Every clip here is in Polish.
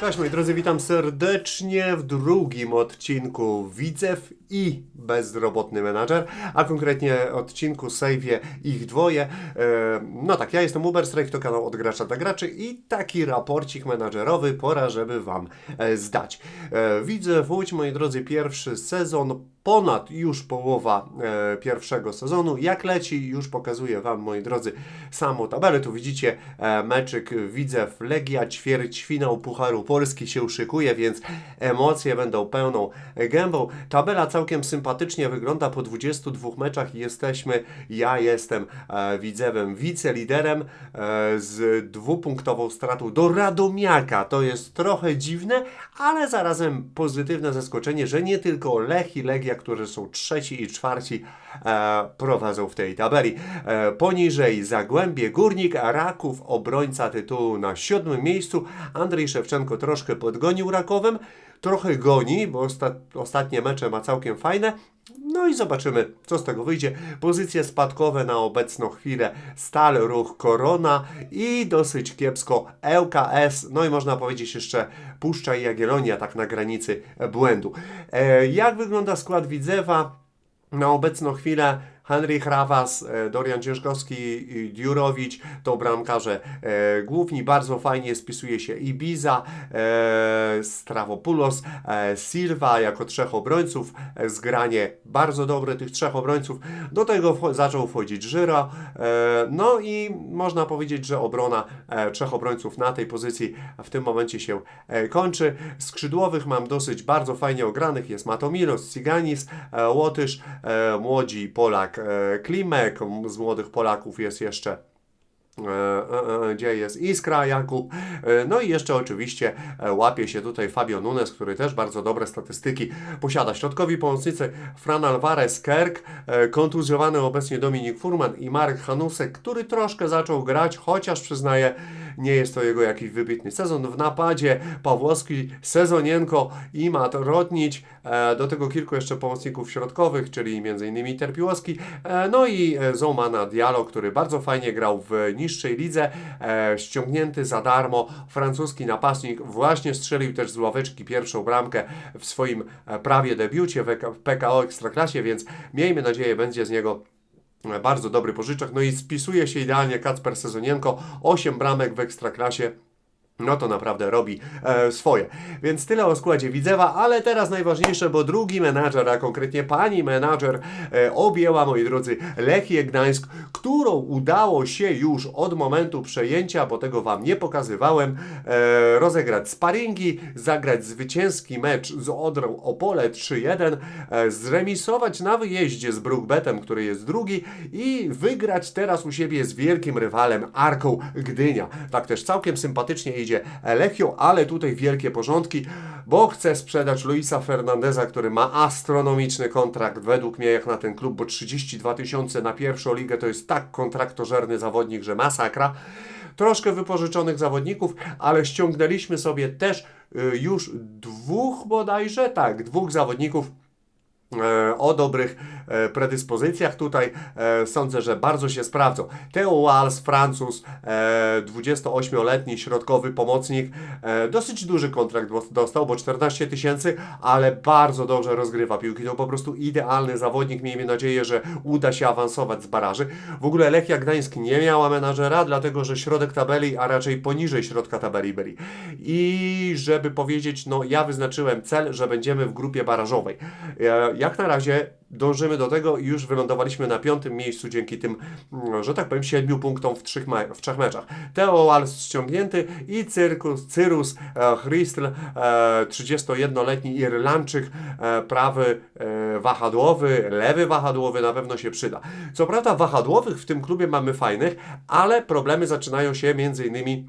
Cześć moi drodzy, witam serdecznie w drugim odcinku Widzew i Bezrobotny Menadżer, a konkretnie odcinku Sejwie ich dwoje. E, No tak, ja jestem Uber Strike, to kanał od gracza dla graczy i taki raporcik menadżerowy pora, żeby Wam e, zdać. E, Widzew Łódź, moi drodzy, pierwszy sezon, ponad już połowa e, pierwszego sezonu. Jak leci, już pokazuję Wam, moi drodzy, samą tabelę. Tu widzicie e, meczyk Widzew Legia, ćwierćfinał Pucharu Polski się szykuje, więc emocje będą pełną gębą. Tabela całkiem sympatycznie wygląda po 22 meczach. Jesteśmy, ja jestem e, Widzewem wiceliderem e, z dwupunktową stratą do Radomiaka. To jest trochę dziwne, ale zarazem pozytywne zaskoczenie, że nie tylko Lech i Legia, którzy są trzeci i czwarci, e, prowadzą w tej tabeli. E, poniżej Zagłębie Górnik, Raków, obrońca tytułu na siódmym miejscu. Andrzej Szewczenko troszkę podgonił Rakowem, trochę goni, bo osta- ostatnie mecze ma całkiem fajne. No i zobaczymy, co z tego wyjdzie. Pozycje spadkowe na obecną chwilę Stal, Ruch, Korona i dosyć kiepsko ŁKS, no i można powiedzieć jeszcze Puszcza i Jagiellonia tak na granicy błędu. E, jak wygląda skład Widzewa? Na obecną chwilę Henry Hrawas, e, Dorian Ciężkowski, i Diurowicz to bramkarze e, główni. Bardzo fajnie spisuje się Ibiza, e, Stravopoulos, e, Silva jako trzech obrońców. Zgranie bardzo dobre tych trzech obrońców. Do tego zaczął wchodzić Żyra. E, no i można powiedzieć, że obrona trzech obrońców na tej pozycji w tym momencie się kończy. Skrzydłowych mam dosyć bardzo fajnie ogranych. Jest Matomilos, Ciganis, Łotysz, młodzi Polak e, Klimek. Z młodych Polaków jest jeszcze E, e, gdzie jest Iskra, Jakub. No i jeszcze oczywiście łapie się tutaj Fabio Nunes, który też bardzo dobre statystyki posiada. Środkowi pomocnicy Fran Alvarez, Kerk, kontuzjowany obecnie Dominik Furman i Marek Hanusek, który troszkę zaczął grać, chociaż przyznaję, nie jest to jego jakiś wybitny sezon. W napadzie Pawłowski, Sezonienko i Mat Rodnić, e, do tego kilku jeszcze pomocników środkowych, czyli m.in. Terpiłowski, e, no i e, Zomana Diallo, który bardzo fajnie grał w niższej lidze, ściągnięty za darmo, francuski napastnik, właśnie strzelił też z ławeczki pierwszą bramkę w swoim prawie debiucie w PKO Ekstraklasie, więc miejmy nadzieję, będzie z niego bardzo dobry pożyczek. No i spisuje się idealnie Kacper Sezonienko, 8 bramek w Ekstraklasie. No to naprawdę robi e, swoje. Więc tyle o składzie Widzewa, ale teraz najważniejsze, bo drugi menadżer, a konkretnie pani menadżer e, objęła, moi drodzy, Lechię Gdańsk, którą udało się już od momentu przejęcia, bo tego Wam nie pokazywałem, e, rozegrać sparingi, zagrać zwycięski mecz z Odrą Opole 3-1, e, zremisować na wyjeździe z Brookbetem, który jest drugi i wygrać teraz u siebie z wielkim rywalem Arką Gdynia. Tak też całkiem sympatycznie idzie Lechio, ale tutaj wielkie porządki, bo chce sprzedać Luisa Fernandeza, który ma astronomiczny kontrakt według mnie jak na ten klub, bo 32 tysiące na pierwszą ligę to jest tak kontraktożerny zawodnik, że masakra. Troszkę wypożyczonych zawodników, ale ściągnęliśmy sobie też y, już dwóch bodajże, tak, dwóch zawodników o dobrych e, predyspozycjach tutaj e, sądzę, że bardzo się sprawdzą. Theo Walls, Francuz, e, 28-letni środkowy pomocnik, e, dosyć duży kontrakt dos- dostał, bo 14 tysięcy, ale bardzo dobrze rozgrywa piłki. To po prostu idealny zawodnik. Miejmy nadzieję, że uda się awansować z baraży. W ogóle Lechia Gdańsk nie miała menadżera, dlatego że środek tabeli, a raczej poniżej środka tabeli byli. I żeby powiedzieć, no ja wyznaczyłem cel, że będziemy w grupie barażowej. E, Jak na razie dążymy do tego i już wylądowaliśmy na piątym miejscu dzięki tym, mm, że tak powiem, siedmiu punktom w trzech, me- w trzech meczach. Theo Walls ściągnięty i Cyrkus, Cyrus e, e, 31-letni Irlandczyk, e, prawy e, wahadłowy, lewy wahadłowy na pewno się przyda. Co prawda wahadłowych w tym klubie mamy fajnych, ale problemy zaczynają się między innymi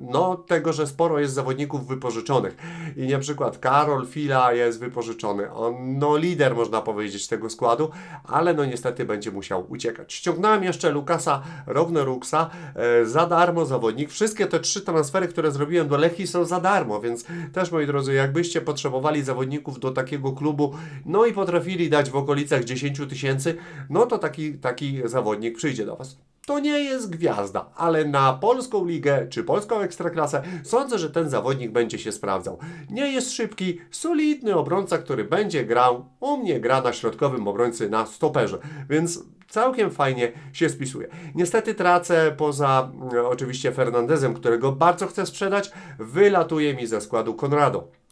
no, tego, że sporo jest zawodników wypożyczonych. I na przykład Karol Fila jest wypożyczony. On, no, lider można powiedzieć tego składu, ale no niestety będzie musiał uciekać. Ściągnąłem jeszcze Lukasa Rogneruksa e, za darmo zawodnik. Wszystkie te trzy transfery, które zrobiłem do Lechii są za darmo, więc też moi drodzy, jakbyście potrzebowali zawodników do takiego klubu, no i potrafili dać w okolicach 10 tysięcy, no to taki, taki zawodnik przyjdzie do Was. To nie jest gwiazda, ale na polską ligę czy polską ekstraklasę sądzę, że ten zawodnik będzie się sprawdzał. Nie jest szybki, solidny obrońca, który będzie grał, u mnie gra na środkowym obrońcy na stoperze, więc całkiem fajnie się spisuje. Niestety tracę poza mm, oczywiście Fernandezem, którego bardzo chcę sprzedać, wylatuje mi ze składu Konrado.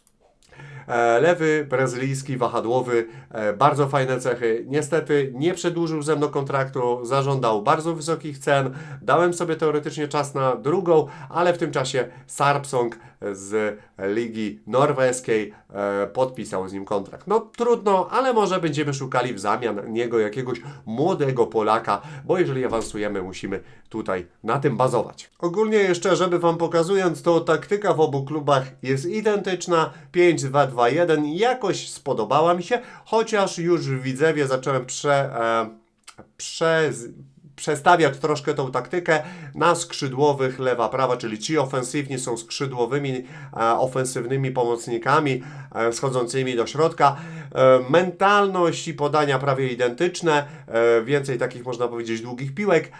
E, Lewy, brazylijski, wahadłowy, e, bardzo fajne cechy. Niestety nie przedłużył ze mną kontraktu, zażądał bardzo wysokich cen. Dałem sobie teoretycznie czas na drugą, ale w tym czasie Sarpsong z Ligi Norweskiej e, podpisał z nim kontrakt. No trudno, ale może będziemy szukali w zamian niego jakiegoś młodego Polaka, bo jeżeli awansujemy, musimy tutaj na tym bazować. Ogólnie jeszcze, żeby Wam pokazując, to taktyka w obu klubach jest identyczna. 5-2-2-1 jakoś spodobała mi się, chociaż już w Widzewie zacząłem prze... E, przestawiać troszkę tą taktykę na skrzydłowych lewa, prawa, czyli ci ofensywni są skrzydłowymi, e, ofensywnymi pomocnikami e, schodzącymi do środka. E, mentalność i podania prawie identyczne, więcej takich można powiedzieć długich piłek,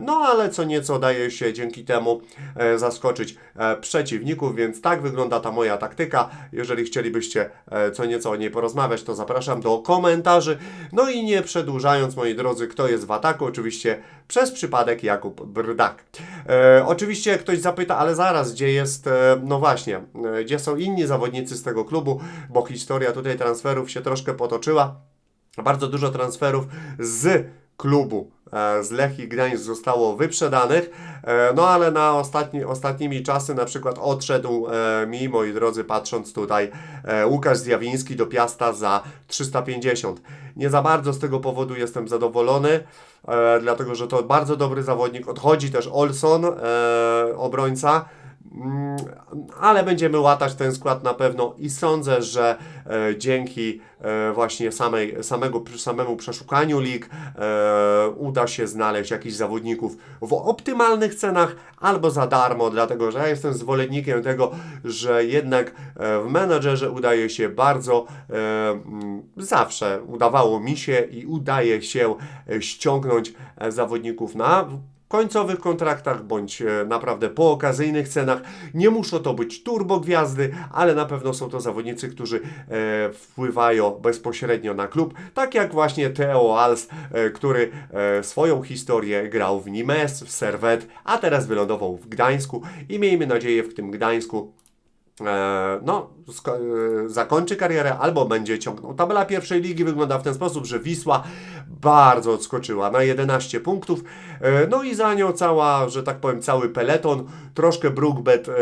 no ale co nieco daje się dzięki temu zaskoczyć przeciwników, więc tak wygląda ta moja taktyka. Jeżeli chcielibyście co nieco o niej porozmawiać, to zapraszam do komentarzy. No i nie przedłużając, moi drodzy, kto jest w ataku, oczywiście przez przypadek Jakub Brdak. E, oczywiście ktoś zapyta, ale zaraz, gdzie jest, e, no właśnie, e, gdzie są inni zawodnicy z tego klubu, bo historia tutaj transferów się troszkę potoczyła. Bardzo dużo transferów z klubu e, z Lechii Gdańsk zostało wyprzedanych, e, no ale na ostatni, ostatnimi czasy na przykład odszedł e, mi, moi drodzy, patrząc tutaj, Łukasz Zjawiński do Piasta za 350. Nie za bardzo z tego powodu jestem zadowolony, dlatego że to bardzo dobry zawodnik. Odchodzi też Olson, obrońca. Ale będziemy łatać ten skład na pewno i sądzę, że e, dzięki e, właśnie samej, samego, samemu przeszukaniu lig e, uda się znaleźć jakichś zawodników w optymalnych cenach albo za darmo, dlatego że ja jestem zwolennikiem tego, że jednak e, w menadżerze udaje się bardzo e, zawsze udawało mi się i udaje się e, ściągnąć e, zawodników na końcowych kontraktach bądź e, naprawdę po okazyjnych cenach. Nie muszą to być turbo gwiazdy, ale na pewno są to zawodnicy, którzy e, wpływają bezpośrednio na klub, tak jak właśnie Theo Als, e, który e, swoją historię grał w Nimes, w Servet, a teraz wylądował w Gdańsku i miejmy nadzieję w tym Gdańsku no, sko- e, zakończy karierę albo będzie ciągnął. Tabela pierwszej ligi wygląda w ten sposób, że Wisła bardzo odskoczyła na 11 punktów, e, no i za nią cała, że tak powiem, cały peleton, troszkę Brookbet e,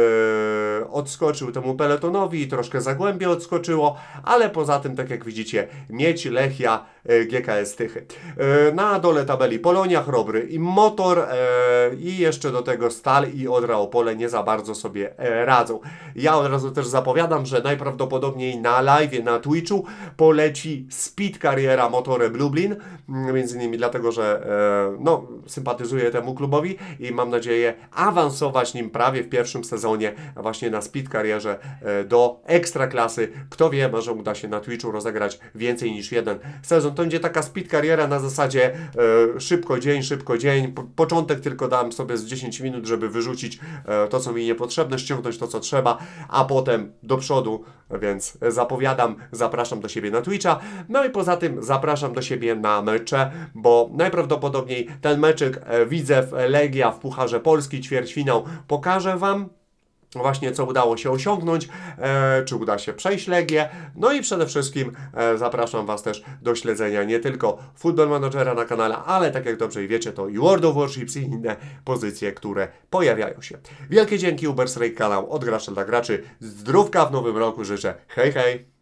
odskoczył temu peletonowi, troszkę Zagłębie odskoczyło, ale poza tym, tak jak widzicie, Miedź, Lechia, e, GKS Tychy. E, na dole tabeli Polonia, Chrobry i Motor e, i jeszcze do tego Stal i Odra Opole nie za bardzo sobie e, radzą. Ja od razu też zapowiadam, że najprawdopodobniej na live na Twitchu poleci Speed Kariera Motorem Lublin, między innymi dlatego, że e, no, sympatyzuję temu klubowi i mam nadzieję awansować nim prawie w pierwszym sezonie właśnie na Speed Karierze e, do Ekstraklasy. Kto wie, może uda się na Twitchu rozegrać więcej niż jeden sezon. To będzie taka Speed Kariera na zasadzie e, szybko dzień, szybko dzień. Po, początek tylko dałem sobie z 10 minut, żeby wyrzucić e, to, co mi niepotrzebne, ściągnąć to, co trzeba, a potem do przodu, więc zapowiadam, zapraszam do siebie na Twitcha. No i poza tym zapraszam do siebie na mecze, bo najprawdopodobniej ten meczyk e, Widzew Legia w Pucharze Polski, ćwierćfinał, pokażę Wam właśnie co udało się osiągnąć, e, czy uda się przejść Legię. No i przede wszystkim e, zapraszam Was też do śledzenia nie tylko Football Managera na kanale, ale tak jak dobrze wiecie, to i World of Warships i inne pozycje, które pojawiają się. Wielkie dzięki Ubersrake kanał od dla graczy. Zdrówka w nowym roku życzę. Hej, hej!